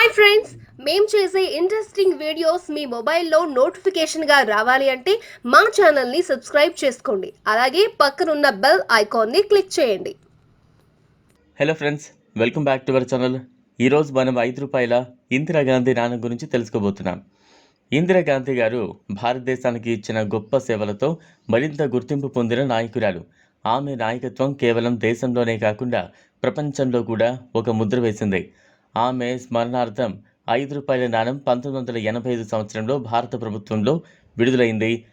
Hi friends మేము చేసే interesting videos మీ మొబైల్లో నోటిఫికేషన్గా రావాలి అంటే మా ఛానల్ని సబ్స్క్రైబ్ చేసుకోండి. అలాగే పక్కనున్న బెల్ ఐకాన్ని క్లిక్ చేయండి. Hello friends welcome back to our channel ఈరోజు మనం ఐదు రూపాయల ఇందిరాగాంధీ నాన్న గురించి తెలుసుకోబోతున్నాం. ఇందిరాగాంధీ గారు భారతదేశానికి ఇచ్చిన గొప్ప సేవలతో మరింత గుర్తింపు పొందిన నాయకురాలు. ఆమె నాయకత్వం కేవలం దేశంలోనే కాకుండా ప్రపంచంలో కూడా ఒక ముద్ర వేసింది. ఆమె స్మరణార్థం ఐదు రూపాయల నాణం పంతొమ్మిది వందల ఎనభై ఐదు సంవత్సరంలో భారత ప్రభుత్వంలో విడుదలైంది.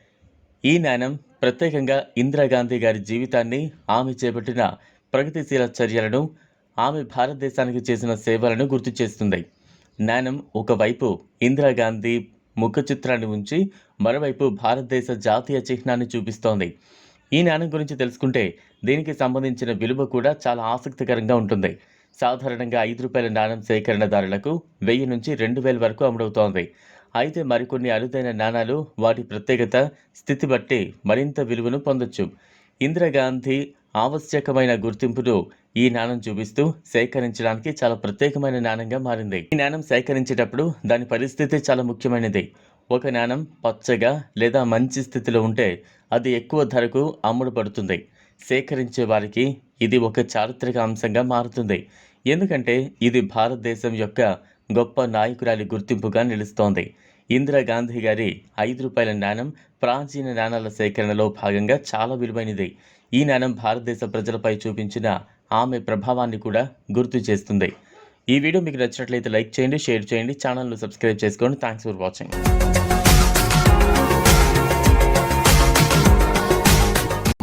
ఈ నాణం ప్రత్యేకంగా ఇందిరాగాంధీ గారి జీవితాన్ని ఆమె చేపట్టిన ప్రగతిశీల చర్యలను ఆమె భారతదేశానికి చేసిన సేవలను గుర్తు చేస్తుంది. నాణం ఒకవైపు ఇందిరాగాంధీ ముఖ చిత్రాన్ని ఉంచి మరోవైపు భారతదేశ జాతీయ చిహ్నాన్ని చూపిస్తోంది. ఈ నాణం గురించి తెలుసుకుంటే దీనికి సంబంధించిన విలువ కూడా చాలా ఆసక్తికరంగా ఉంటుంది. సాధారణంగా ఐదు రూపాయల నాణం సేకరణదారులకు వెయ్యి నుంచి రెండు వేల వరకు అమ్ముడవుతోంది. అయితే మరికొన్ని అరుదైన నాణాలు వాటి ప్రత్యేకత స్థితి బట్టి మరింత విలువను పొందొచ్చు. ఇందిరాగాంధీ ఆవశ్యకమైన గుర్తింపును ఈ నాణం చూపిస్తూ సేకరించడానికి చాలా ప్రత్యేకమైన నాణంగా మారింది. ఈ నాణం సేకరించేటప్పుడు దాని పరిస్థితి చాలా ముఖ్యమైనది. ఒక నాణం పచ్చగా లేదా మంచి స్థితిలో ఉంటే అది ఎక్కువ ధరకు అమ్ముడుపడుతుంది. సేకరించే వారికి ఇది ఒక చారిత్రక అంశంగా మారుతుంది. ఎందుకంటే ఇది భారతదేశం యొక్క గొప్ప నాయకురాలి గుర్తింపుగా నిలుస్తోంది. ఇందిరాగాంధీ గారి ఐదు రూపాయల నాణం ప్రాచీన నాణాల సేకరణలో భాగంగా చాలా విలువైనది. ఈ నాణం భారతదేశ ప్రజలపై చూపించిన ఆమె ప్రభావాన్ని కూడా గుర్తు చేస్తుంది. ఈ వీడియో మీకు నచ్చినట్లయితే లైక్ చేయండి షేర్ చేయండి ఛానల్ను సబ్స్క్రైబ్ చేసుకోండి. Thanks for watching.